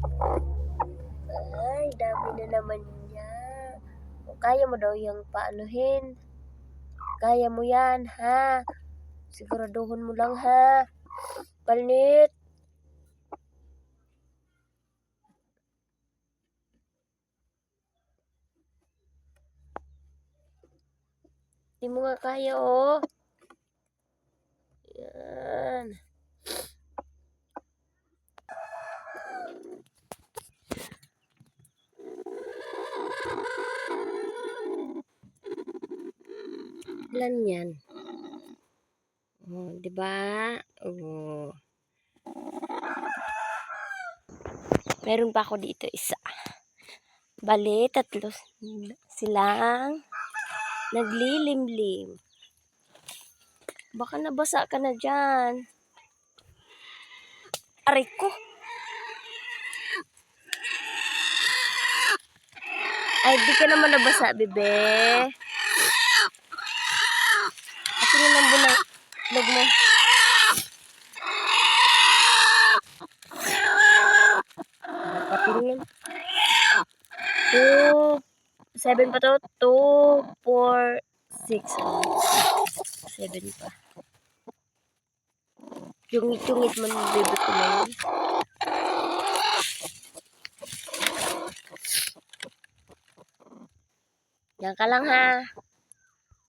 Ay, dami na naman niya. Kaya mo daw yung paanuhin. Kaya mo yan, ha? Siguraduhin mo lang, ha? Palit. Hindi mo nga kaya, oh. Yan. Ilan yan? Oh, 'di ba? Oh. Meron pa ako dito isa. Bale, tatlo silang naglilimlim. Baka nabasa ka na dyan. Aray ko. Ay, di ka naman nabasa, bebe. At yun ang bunang lag mo. Patingin. Two, seven pa to. Two, four, six. Seven pa. Tungit-tungit man bebe ko na yun. Yan ka lang ha.